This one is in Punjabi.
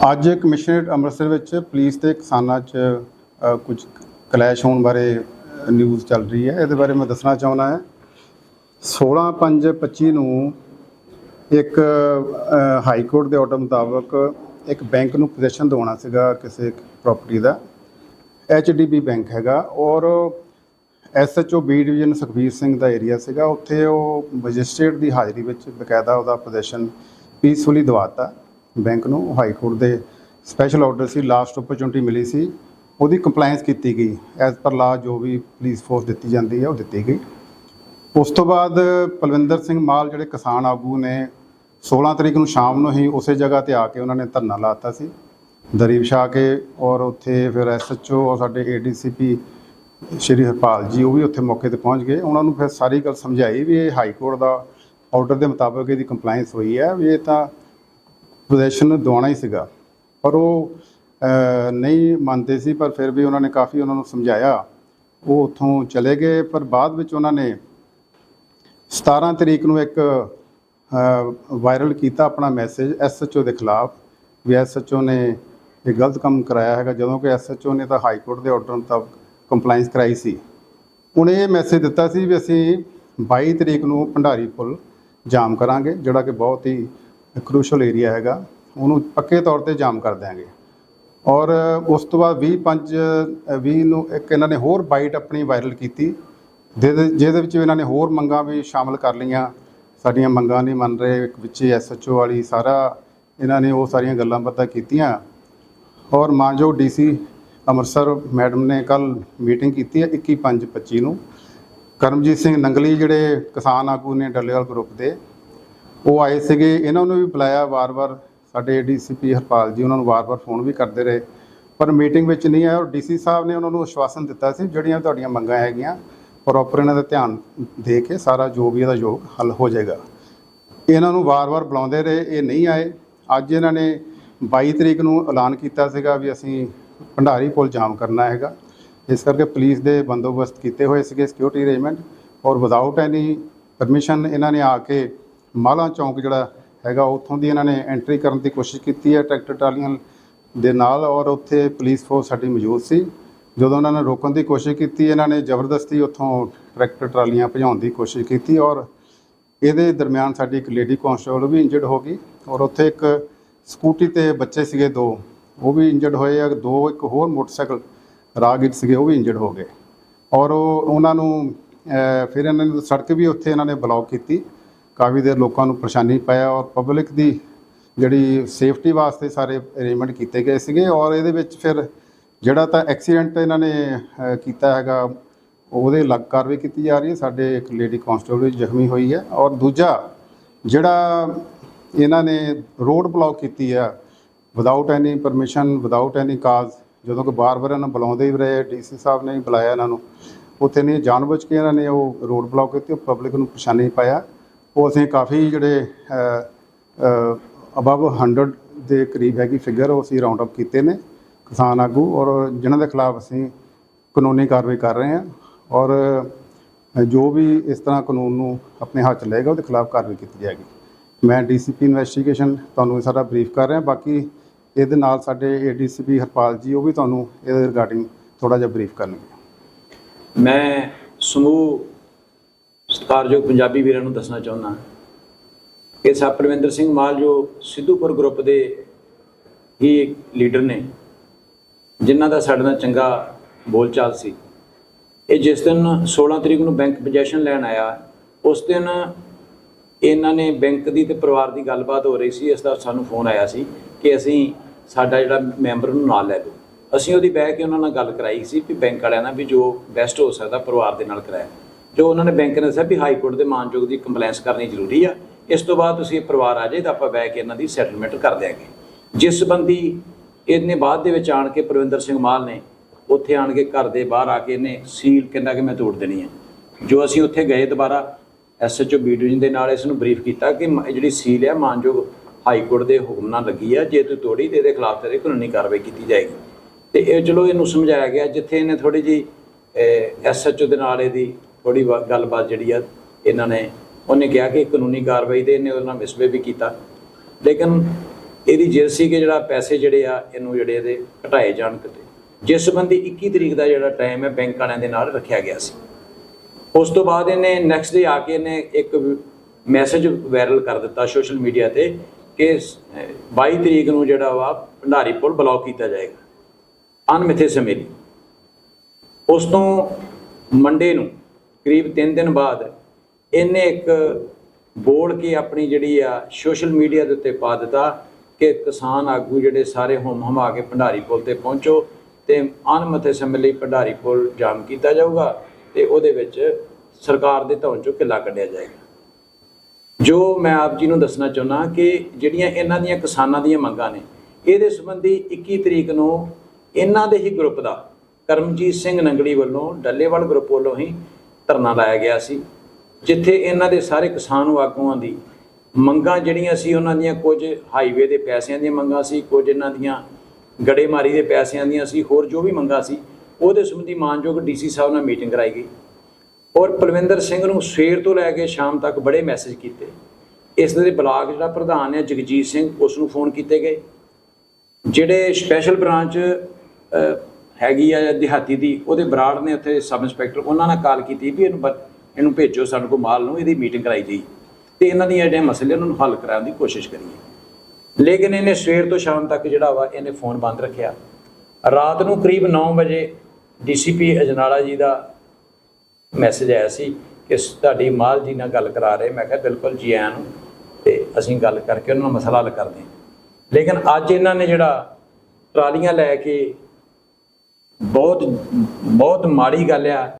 ਅੱਜ ਕਮਿਸ਼ਨਰੇਟ ਅੰਮ੍ਰਿਤਸਰ ਵਿੱਚ ਪੁਲਿਸ ਤੇ ਕਿਸਾਨਾਂ 'ਚ ਅ, ਕੁਝ ਕਲੈਸ਼ ਹੋਣ ਬਾਰੇ ਨਿਊਜ਼ ਚੱਲ ਰਹੀ ਹੈ। ਇਹਦੇ ਬਾਰੇ ਮੈਂ ਦੱਸਣਾ ਚਾਹੁੰਦਾ ਹਾਂ। 16/5/25 ਨੂੰ ਇੱਕ ਹਾਈ ਕੋਰਟ ਦੇ ਆਰਡਰ ਮੁਤਾਬਕ ਇੱਕ ਬੈਂਕ ਨੂੰ ਪੋਜੀਸ਼ਨ ਦਿਵਾਉਣਾ ਸੀਗਾ ਕਿਸੇ ਪ੍ਰਾਪਰਟੀ ਦਾ। ਐਚਡੀਬੀ ਬੈਂਕ ਹੈਗਾ ਔਰ SHO B division Sukhbir Singh ਦਾ ਏਰੀਆ ਸੀਗਾ। ਉੱਥੇ ਉਹ ਮੈਜਿਸਟ੍ਰੇਟ ਦੀ ਹਾਜ਼ਰੀ ਵਿੱਚ ਬਕਾਇਦਾ ਉਹਦਾ ਪੋਜੀਸ਼ਨ ਪੀਸਫੁਲੀ ਦਵਾਤਾ ਬੈਂਕ ਨੂੰ, ਹਾਈ ਕੋਰਟ ਦੇ ਸਪੈਸ਼ਲ ਆਰਡਰ ਸੀ ਲਾਸਟ ਓਪਰਚੁਨਿਟੀ ਮਿਲੀ ਸੀ। ਉਹਦੀ ਕੰਪਲਾਈਂਸ ਕੀਤੀ ਗਈ। ਐਜ਼ ਪਰ ਲਾ ਜੋ ਵੀ ਪੁਲਿਸ ਫੋਰਸ ਦਿੱਤੀ ਜਾਂਦੀ ਹੈ, ਉਹ ਦਿੱਤੀ ਗਈ। ਉਸ ਤੋਂ ਬਾਅਦ ਪਲਵਿੰਦਰ ਸਿੰਘ ਮਾਲ, ਜਿਹੜੇ ਕਿਸਾਨ ਆਗੂ ਨੇ 16 ਤਰੀਕ ਨੂੰ ਸ਼ਾਮ ਨੂੰ ਹੀ ਉਸੇ ਜਗ੍ਹਾ ਤੇ ਆ ਕੇ ਉਹਨਾਂ ਨੇ ਧਰਨਾ ਲਾਤਾ ਸੀ। ਦਰੀ ਵਿਛਾ ਕੇ ਔਰ ਉੱਥੇ ਫਿਰ ਐਸਐਚਓ ਔਰ ਸਾਡੇ ਏਡੀਸੀਪੀ ਸ਼੍ਰੀ ਹਰਪਾਲ ਜੀ, ਉਹ ਵੀ ਉੱਥੇ ਮੌਕੇ ਤੇ ਪਹੁੰਚ ਗਏ। ਉਹਨਾਂ ਨੂੰ ਫਿਰ ਸਾਰੀ ਗੱਲ ਸਮਝਾਈ ਵੀ ਇਹ ਹਾਈ ਕੋਰਟ ਦਾ ਆਰਡਰ ਦੇ ਮੁਤਾਬਕ ਇਹਦੀ ਕੰਪਲਾਈਂਸ ਹੋਈ ਹੈ। ਵੀ ਇਹ ਤਾਂ ਪੋਜੀਸ਼ਨ ਦਵਾਉਣਾ ਹੀ ਸੀਗਾ। ਪਰ ਉਹ ਨਹੀਂ ਮੰਨਦੇ ਸੀ, ਪਰ ਫਿਰ ਵੀ ਉਹਨਾਂ ਨੇ ਕਾਫੀ ਉਹਨਾਂ ਨੂੰ ਸਮਝਾਇਆ। ਉਹ ਉੱਥੋਂ ਚਲੇ ਗਏ, ਪਰ ਬਾਅਦ ਵਿੱਚ ਉਹਨਾਂ ਨੇ 17 ਤਰੀਕ ਨੂੰ ਇੱਕ ਵਾਇਰਲ ਕੀਤਾ ਆਪਣਾ ਮੈਸੇਜ ਐਸਐਚਓ ਦੇ ਖਿਲਾਫ ਵੀ ਐਸਐਚਓ ਨੇ ਇਹ ਗਲਤ ਕੰਮ ਕਰਾਇਆ ਹੈਗਾ। ਜਦੋਂ ਕਿ ਐਸਐਚਓ ਨੇ ਤਾਂ ਹਾਈ ਕੋਰਟ ਦੇ ਆਰਡਰ ਮੁਤਾਬਕ ਕੰਪਲਾਈਂਸ ਕਰਾਈ ਸੀ। ਉਹਨੇ ਇਹ ਮੈਸੇਜ ਦਿੱਤਾ ਸੀ ਵੀ ਅਸੀਂ 22 ਤਰੀਕ ਨੂੰ ਭੰਡਾਰੀ ਪੁਲ ਜਾਮ ਕਰਾਂਗੇ, ਜਿਹੜਾ ਕਿ ਬਹੁਤ ਹੀ ਕ੍ਰੂਸ਼ਲ ਏਰੀਆ ਹੈਗਾ, ਉਹਨੂੰ ਪੱਕੇ ਤੌਰ ਤੇ ਜਾਮ ਕਰ ਦਿਆਂਗੇ। ਔਰ ਉਸ ਤੋਂ ਬਾਅਦ 20 5 20 ਨੂੰ ਇੱਕ ਇਹਨਾਂ ਨੇ ਹੋਰ ਬਾਈਟ ਆਪਣੀ ਵਾਇਰਲ ਕੀਤੀ, ਜਿਹਦੇ ਜਿਹਦੇ ਵਿੱਚ ਇਹਨਾਂ ਨੇ ਹੋਰ ਮੰਗਾਂ ਵੀ ਸ਼ਾਮਲ ਕਰ ਲਈਆਂ। ਸਾਡੀਆਂ ਮੰਗਾਂ ਨਹੀਂ ਮੰਨ ਰਹੇ, ਇੱਕ ਵਿੱਚ ਐਸਐਚਓ ਵਾਲੀ ਸਾਰਾ ਇਹਨਾਂ ਨੇ ਉਹ ਸਾਰੀਆਂ ਗੱਲਾਂ ਬਾਤਾਂ ਕੀਤੀਆਂ। ਔਰ ਮਾਨਯੋਗ ਡੀਸੀ ਅੰਮ੍ਰਿਤਸਰ ਮੈਡਮ ਨੇ ਕੱਲ ਮੀਟਿੰਗ ਕੀਤੀ ਹੈ 21/5/25 ਨੂੰ। ਕਰਮਜੀਤ ਸਿੰਘ ਨੰਗਲੀ ਜਿਹੜੇ ਕਿਸਾਨ ਆਗੂ ਨੇ ਡੱਲੇਵਾਲ ਗਰੁੱਪ ਦੇ ਉਹ ਆਏ ਸੀਗੇ, ਇਹਨਾਂ ਨੂੰ ਵੀ ਬੁਲਾਇਆ ਵਾਰ-ਵਾਰ, ਸਾਡੇ ਡੀਸੀਪੀ ਹਰਪਾਲ ਜੀ, ਉਹਨਾਂ ਨੂੰ ਵਾਰ-ਵਾਰ ਫੋਨ ਵੀ ਕਰਦੇ ਰਹੇ। ਪਰ ਮੀਟਿੰਗ ਵਿੱਚ ਨਹੀਂ ਆਇਆ ਔਰ ਡੀਸੀ ਸਾਹਿਬ ਨੇ ਉਹਨਾਂ ਨੂੰ ਆਸ਼ਵਾਸਨ ਦਿੱਤਾ ਸੀ, ਜਿਹੜੀਆਂ ਤੁਹਾਡੀਆਂ ਮੰਗਾਂ ਹੈਗੀਆਂ ਪ੍ਰੋਪਰ ਇਹਨਾਂ ਦਾ ਧਿਆਨ ਦੇ ਕੇ ਸਾਰਾ ਜੋ ਵੀ ਇਹਦਾ ਯੋਗ ਹੱਲ ਹੋ ਜਾਏਗਾ। ਇਹਨਾਂ ਨੂੰ ਵਾਰ-ਵਾਰ ਬੁਲਾਉਂਦੇ ਰਹੇ, ਇਹ ਨਹੀਂ ਆਏ। ਅੱਜ ਇਹਨਾਂ ਨੇ 22 ਤਰੀਕ ਨੂੰ ਐਲਾਨ ਕੀਤਾ ਸੀਗਾ ਵੀ ਅਸੀਂ ਭੰਡਾਰੀ ਪੁਲ ਜਾਮ ਕਰਨਾ ਹੈਗਾ। ਇਸ ਕਰਕੇ ਪੁਲਿਸ ਦੇ ਬੰਦੋਬਸਤ ਕੀਤੇ ਹੋਏ ਸੀਗੇ ਸਿਕਿਉਰਿਟੀ ਅਰੇਂਜਮੈਂਟ ਔਰ ਵਿਦਆਊਟ ਐਨੀ ਪਰਮਿਸ਼ਨ ਇਹਨਾਂ ਨੇ ਆ ਕੇ ਮਾਲਾ ਚੌਂਕ ਜਿਹੜਾ ਹੈਗਾ, ਉੱਥੋਂ ਦੀ ਇਹਨਾਂ ਨੇ ਐਂਟਰੀ ਕਰਨ ਦੀ ਕੋਸ਼ਿਸ਼ ਕੀਤੀ ਹੈ ਟਰੈਕਟਰ ਟਰਾਲੀਆਂ ਦੇ ਨਾਲ ਔਰ ਉੱਥੇ ਪੁਲਿਸ ਫੋਰਸ ਸਾਡੀ ਮੌਜੂਦ ਸੀ। ਜਦੋਂ ਉਹਨਾਂ ਨੇ ਰੋਕਣ ਦੀ ਕੋਸ਼ਿਸ਼ ਕੀਤੀ, ਇਹਨਾਂ ਨੇ ਜ਼ਬਰਦਸਤੀ ਉੱਥੋਂ ਟਰੈਕਟਰ ਟਰਾਲੀਆਂ ਭਜਾਉਣ ਦੀ ਕੋਸ਼ਿਸ਼ ਕੀਤੀ ਔਰ ਇਹਦੇ ਦਰਮਿਆਨ ਸਾਡੀ ਇੱਕ ਲੇਡੀ ਕਾਂਸਟੇਬਲ ਵੀ ਇੰਜਰਡ ਹੋ ਗਈ ਔਰ ਉੱਥੇ ਇੱਕ ਸਕੂਟੀ ਤੇ ਬੱਚੇ ਸੀਗੇ ਦੋ, ਉਹ ਵੀ ਇੰਜਰਡ ਹੋਏ ਆ। ਦੋ ਇੱਕ ਹੋਰ ਮੋਟਰਸਾਈਕਲ ਰਾਹਗੀਰ ਸੀਗੇ, ਉਹ ਵੀ ਇੰਜਰਡ ਹੋ ਗਏ ਔਰ ਉਹ ਉਹਨਾਂ ਨੂੰ ਫਿਰ ਇਹਨਾਂ ਨੇ ਸੜਕ ਵੀ ਉੱਥੇ ਇਹਨਾਂ ਨੇ ਬਲੌਕ ਕੀਤੀ। ਕਾਫੀ ਦੇਰ ਲੋਕਾਂ ਨੂੰ ਪਰੇਸ਼ਾਨੀ ਪਾਇਆ ਔਰ ਪਬਲਿਕ ਦੀ ਜਿਹੜੀ ਸੇਫਟੀ ਵਾਸਤੇ ਸਾਰੇ ਅਰੇਂਜਮੈਂਟ ਕੀਤੇ ਗਏ ਸੀਗੇ ਔਰ ਇਹਦੇ ਵਿੱਚ ਫਿਰ ਜਿਹੜਾ ਤਾਂ ਐਕਸੀਡੈਂਟ ਇਹਨਾਂ ਨੇ ਕੀਤਾ ਹੈਗਾ, ਉਹਦੇ ਲੱਗ ਕਾਰਵਾਈ ਕੀਤੀ ਜਾ ਰਹੀ ਹੈ। ਸਾਡੇ ਇੱਕ ਲੇਡੀ ਕਾਂਸਟੇਬਲ ਵੀ ਜ਼ਖਮੀ ਹੋਈ ਹੈ ਔਰ ਦੂਜਾ ਜਿਹੜਾ ਇਹਨਾਂ ਨੇ ਰੋਡ ਬਲੌਕ ਕੀਤੀ ਆ without any permission without any cause ਜਦੋਂ ਕਿ ਬਾਰ-ਬਾਰ ਇਹਨਾਂ ਨੂੰ ਬੁਲਾਉਂਦੇ ਹੀ ਰਹੇ, ਡੀਸੀ ਸਾਹਿਬ ਨੇ ਵੀ ਬੁਲਾਇਆ ਇਹਨਾਂ ਨੂੰ, ਉੱਥੇ ਨਹੀਂ ਜਾਣਬੁੱਝ ਕੇ ਇਹਨਾਂ ਨੇ ਉਹ ਰੋਡ ਬਲੌਕ ਕੀਤੀ ਪਬਲਿਕ ਨੂੰ ਪਰੇਸ਼ਾਨੀ ਪਾਇਆ ਉਹ ਅਸੀਂ ਕਾਫੀ ਜਿਹੜੇ ਅਬਵ 100 ਦੇ ਕਰੀਬ ਹੈਗੀ ਫਿਗਰ ਉਹ ਅਸੀਂ ਰਾਉਂਡ ਅਪ ਕੀਤੇ ਨੇ ਕਿਸਾਨ ਆਗੂ ਔਰ ਜਿਨ੍ਹਾਂ ਦੇ ਖਿਲਾਫ ਅਸੀਂ ਕਾਨੂੰਨੀ ਕਾਰਵਾਈ ਕਰ ਰਹੇ ਹਾਂ ਔਰ ਜੋ ਵੀ ਇਸ ਤਰ੍ਹਾਂ ਕਾਨੂੰਨ ਨੂੰ ਆਪਣੇ ਹੱਥ 'ਚ ਲਏਗਾ ਉਹਦੇ ਖਿਲਾਫ ਕਾਰਵਾਈ ਕੀਤੀ ਜਾਏਗੀ। ਮੈਂ ਡੀਸੀਪੀ ਇਨਵੈਸਟੀਗੇਸ਼ਨ ਤੁਹਾਨੂੰ ਇਹ ਸਾਰਾ ਬਰੀਫ ਕਰ ਰਿਹਾ, ਬਾਕੀ ਇਹਦੇ ਨਾਲ ਸਾਡੇ ਏਡੀਸੀਪੀ ਹਰਪਾਲ ਜੀ ਉਹ ਵੀ ਤੁਹਾਨੂੰ ਇਹਦੇ ਰਿਗਾਰਡਿੰਗ ਥੋੜਾ ਜਿਹਾ ਬਰੀਫ ਕਰਨਗੇ। ਮੈਂ ਸਮੂਹ ਸਤਿਕਾਰਯੋਗ ਪੰਜਾਬੀ ਵੀਰਾਂ ਨੂੰ ਦੱਸਣਾ ਚਾਹੁੰਦਾ ਕਿ ਸਾਹਿਬ ਪਰਵਿੰਦਰ ਸਿੰਘ ਮਾਲ ਜੋ ਸਿੱਧੂਪੁਰ ਗਰੁੱਪ ਦੇ ਹੀ ਲੀਡਰ ਨੇ, ਜਿਨ੍ਹਾਂ ਦਾ ਸਾਡੇ ਨਾਲ ਚੰਗਾ ਬੋਲਚਾਲ ਸੀ, ਇਹ ਜਿਸ ਦਿਨ 16 ਤਰੀਕ ਨੂੰ ਬੈਂਕ ਪੋਜੀਸ਼ਨ ਲੈਣ ਆਇਆ, ਉਸ ਦਿਨ ਇਹਨਾਂ ਨੇ ਬੈਂਕ ਦੀ ਤੇ ਪਰਿਵਾਰ ਦੀ ਗੱਲਬਾਤ ਹੋ ਰਹੀ ਸੀ, ਇਸ ਦਾ ਸਾਨੂੰ ਫੋਨ ਆਇਆ ਸੀ ਕਿ ਅਸੀਂ ਸਾਡਾ ਜਿਹੜਾ ਮੈਂਬਰ ਨੂੰ ਨਾਲ ਲੈ ਲਓ। ਅਸੀਂ ਉਹਦੀ ਬਹਿ ਕੇ ਉਹਨਾਂ ਨਾਲ ਗੱਲ ਕਰਾਈ ਸੀ ਵੀ ਬੈਂਕ ਵਾਲਿਆਂ ਨਾਲ ਵੀ ਜੋ ਬੈਸਟ ਹੋ ਸਕਦਾ ਪਰਿਵਾਰ ਦੇ ਨਾਲ ਕਰਾਇਆ। ਜੋ ਉਹਨਾਂ ਨੇ ਬੈਂਕ ਨੇ ਦੱਸਿਆ ਵੀ ਹਾਈ ਕੋਰਟ ਦੇ ਮਾਨਯੋਗ ਦੀ ਕੰਪਲੈਂਸ ਕਰਨੀ ਜ਼ਰੂਰੀ ਆ। ਇਸ ਤੋਂ ਬਾਅਦ ਤੁਸੀਂ ਇਹ ਪਰਿਵਾਰ ਆ ਜਾਏ ਤਾਂ ਆਪਾਂ ਬਹਿ ਕੇ ਇਹਨਾਂ ਦੀ ਸੈਟਲਮੈਂਟ ਕਰ ਦਿਆਂਗੇ। ਜਿਸ ਸੰਬੰਧੀ ਇਹਨੇ ਬਾਅਦ ਦੇ ਵਿੱਚ ਆਣ ਕੇ ਪ੍ਰਵਿੰਦਰ ਸਿੰਘ ਮਾਲ ਨੇ, ਉੱਥੇ ਆਣ ਕੇ ਘਰ ਦੇ ਬਾਹਰ ਆ ਕੇ ਇਹਨੇ ਸੀਲ ਕਹਿੰਦਾ ਕਿ ਮੈਂ ਤੋੜ ਦੇਣੀ ਹੈ ਜੋ ਅਸੀਂ ਉੱਥੇ ਗਏ ਦੁਬਾਰਾ ਐਸਐਚਓ ਬੀ ਜੀ ਦੇ ਨਾਲ ਇਸ ਨੂੰ ਬਰੀਫ ਕੀਤਾ ਕਿ ਇਹ ਜਿਹੜੀ ਸੀਲ ਹੈ ਮਾਨਯੋਗ ਹਾਈ ਕੋਰਟ ਦੇ ਹੁਕਮ ਨਾਲ ਲੱਗੀ ਆ। ਜੇ ਤੂੰ ਤੋੜੀ ਤੇ ਇਹਦੇ ਖਿਲਾਫ ਤੇਰੇ ਕਾਨੂੰਨੀ ਕਾਰਵਾਈ ਕੀਤੀ ਜਾਏਗੀ। ਤੇ ਇਹ ਚਲੋ ਇਹਨੂੰ ਸਮਝਾਇਆ ਗਿਆ, ਜਿੱਥੇ ਇਹਨੇ ਥੋੜੀ ਜੀ ਐਸਐਚਓ ਦੇ ਨਾਲ ਇਹਦੀ ਥੋੜੀ ਗੱਲਬਾਤ ਜਿਹੜੀ ਆ ਇਹਨਾਂ ਨੇ, ਉਹਨੇ ਕਿਹਾ ਕਿ ਕਾਨੂੰਨੀ ਕਾਰਵਾਈ ਤੇ ਇਹਨੇ ਉਹਦੇ ਨਾਲ ਮਿਸਵੇ ਵੀ ਕੀਤਾ। ਲੇਕਿਨ ਇਹਦੀ ਜਿਦ ਸੀ ਕਿ ਜਿਹੜਾ ਪੈਸੇ ਜਿਹੜੇ ਆ, ਇਹਨੂੰ ਜਿਹੜੇ ਇਹਦੇ ਘਟਾਏ ਜਾਣ ਕਿਤੇ। ਜਿਸ ਸੰਬੰਧੀ 21 ਤਰੀਕ ਦਾ ਜਿਹੜਾ ਟਾਈਮ ਹੈ ਬੈਂਕ ਵਾਲਿਆਂ ਦੇ ਨਾਲ ਰੱਖਿਆ ਗਿਆ ਸੀ। ਉਸ ਤੋਂ ਬਾਅਦ ਇਹਨੇ ਨੈਕਸਟ ਡੇ ਆ ਕੇ ਇਹਨੇ ਇੱਕ ਮੈਸੇਜ ਵਾਇਰਲ ਕਰ ਦਿੱਤਾ ਸੋਸ਼ਲ ਮੀਡੀਆ ਤੇ ਕਿ ਸ- 22 ਤਰੀਕ ਨੂੰ ਜਿਹੜਾ ਵਾ ਭੰਡਾਰੀ ਪੁਲ ਬਲੌਕ ਕੀਤਾ ਜਾਏਗਾ। ਅਣਮਿੱਥੇ ਸਮੇਂ ਲਈ। ਉਸ ਤੋਂ ਮੰਡੇ ਨੂੰ ਕਰੀਬ 3 ਦਿਨ ਬਾਅਦ ਇਹਨੇ ਇੱਕ ਬੋਲ ਕੇ ਆਪਣੀ ਜਿਹੜੀ ਆ ਸੋਸ਼ਲ ਮੀਡੀਆ ਦੇ ਉੱਤੇ ਪਾ ਦਿੱਤਾ ਕਿ ਕਿਸਾਨ ਆਗੂ ਜਿਹੜੇ ਸਾਰੇ ਹੁਮ ਹਮਾ ਕੇ ਭੰਡਾਰੀ ਪੁਲ ਤੇ ਪਹੁੰਚੋ ਤੇ ਅਣਮਿੱਥੇ ਸਮੇਂ ਲਈ ਭੰਡਾਰੀ ਪੁਲ ਜਾਮ ਕੀਤਾ ਜਾਊਗਾ ਤੇ ਉਹਦੇ ਵਿੱਚ ਸਰਕਾਰ ਦੇ ਧੌਣ ਚੋਂ ਕਿੱਲਾ ਕੱਢਿਆ ਜਾਏਗਾ। ਜੋ ਮੈਂ ਆਪ ਜੀ ਨੂੰ ਦੱਸਣਾ ਚਾਹੁੰਦਾ ਕਿ ਜਿਹੜੀਆਂ ਇਹਨਾਂ ਦੀਆਂ ਕਿਸਾਨਾਂ ਦੀਆਂ ਮੰਗਾਂ ਨੇ, ਇਹਦੇ ਸੰਬੰਧੀ 21 ਤਰੀਕ ਨੂੰ ਇਹਨਾਂ ਦੇ ਹੀ ਗਰੁੱਪ ਦਾ ਕਰਮਜੀਤ ਸਿੰਘ ਨੰਗੜੀ ਵੱਲੋਂ ਡੱਲੇਵਾਲ ਗਰੁੱਪ ਵੱਲੋਂ ਹੀ ਧਰਨਾ ਲਾਇਆ ਗਿਆ ਸੀ, ਜਿੱਥੇ ਇਹਨਾਂ ਦੇ ਸਾਰੇ ਕਿਸਾਨ ਆਗੂਆਂ ਦੀ ਮੰਗਾਂ ਜਿਹੜੀਆਂ ਸੀ, ਉਹਨਾਂ ਦੀਆਂ ਕੁਝ ਹਾਈਵੇ ਦੇ ਪੈਸਿਆਂ ਦੀਆਂ ਮੰਗਾਂ ਸੀ, ਕੁਝ ਇਹਨਾਂ ਦੀਆਂ ਗੜੇਮਾਰੀ ਦੇ ਪੈਸਿਆਂ ਦੀਆਂ ਸੀ, ਹੋਰ ਜੋ ਵੀ ਮੰਗਾਂ ਸੀ, ਉਹਦੇ ਸੰਬੰਧੀ ਮਾਨਯੋਗ ਡੀਸੀ ਸਾਹਿਬ ਨਾਲ ਮੀਟਿੰਗ ਕਰਾਈ ਗਈ। ਔਰ ਪਲਵਿੰਦਰ ਸਿੰਘ ਨੂੰ ਸਵੇਰ ਤੋਂ ਲੈ ਕੇ ਸ਼ਾਮ ਤੱਕ ਬੜੇ ਮੈਸੇਜ ਕੀਤੇ। ਇਸ ਦੇ ਬਲਾਕ ਜਿਹੜਾ ਪ੍ਰਧਾਨ ਹੈ, ਜਗਜੀਤ ਸਿੰਘ, ਉਸ ਨੂੰ ਫੋਨ ਕੀਤੇ ਗਏ। ਜਿਹੜੇ ਸਪੈਸ਼ਲ ਬ੍ਰਾਂਚ ਹੈਗੀ ਆ ਦਿਹਾਤੀ ਦੀ, ਉਹਦੇ ਬਰਾੜ ਨੇ ਉੱਥੇ ਸਬ ਇੰਸਪੈਕਟਰ ਉਹਨਾਂ ਨਾਲ ਕਾਲ ਕੀਤੀ ਵੀ ਇਹਨੂੰ ਬ- ਇਹਨੂੰ ਭੇਜੋ ਸਾਡੇ ਕੋਲ ਮਾਲ ਨੂੰ, ਇਹਦੀ ਮੀਟਿੰਗ ਕਰਾਈ ਜਾਈ। ਤੇ ਇਹਨਾਂ ਦੀਆਂ ਜਿਹੜੇ ਮਸਲੇ ਉਹਨਾਂ ਨੂੰ ਹੱਲ ਕਰਾਉਣ ਦੀ ਕੋਸ਼ਿਸ਼ ਕਰੀਏ। ਲੇਕਿਨ ਇਹਨੇ ਸਵੇਰ ਤੋਂ ਸ਼ਾਮ ਤੱਕ ਜਿਹੜਾ ਵਾ, ਇਹਨੇ ਫੋਨ ਬੰਦ ਰੱਖਿਆ। ਰਾਤ ਨੂੰ ਕਰੀਬ 9 ਵਜੇ ਡੀਸੀਪੀ ਅਜਨਾਲਾ ਜੀ ਦਾ ਮੈਸੇਜ ਆਇਆ ਸੀ ਕਿ ਤੁਹਾਡੀ ਮਾਲ ਜੀ ਨਾਲ ਗੱਲ ਕਰਾ ਰਹੇ। ਮੈਂ ਕਿਹਾ, ਬਿਲਕੁਲ ਜੀ ਆਇਆਂ ਨੂੰ, ਤੇ ਅਸੀਂ ਗੱਲ ਕਰਕੇ ਉਹਨਾਂ ਦਾ ਮਸਲਾ ਹੱਲ ਕਰਦੇ ਹਾਂ। ਲੇਕਿਨ ਅੱਜ ਇਹਨਾਂ ਨੇ ਜਿਹੜਾ ਟਰਾਲੀਆਂ ਲੈ ਕੇ ਬਹੁਤ ਬਹੁਤ ਮਾੜੀ ਗੱਲ ਆ।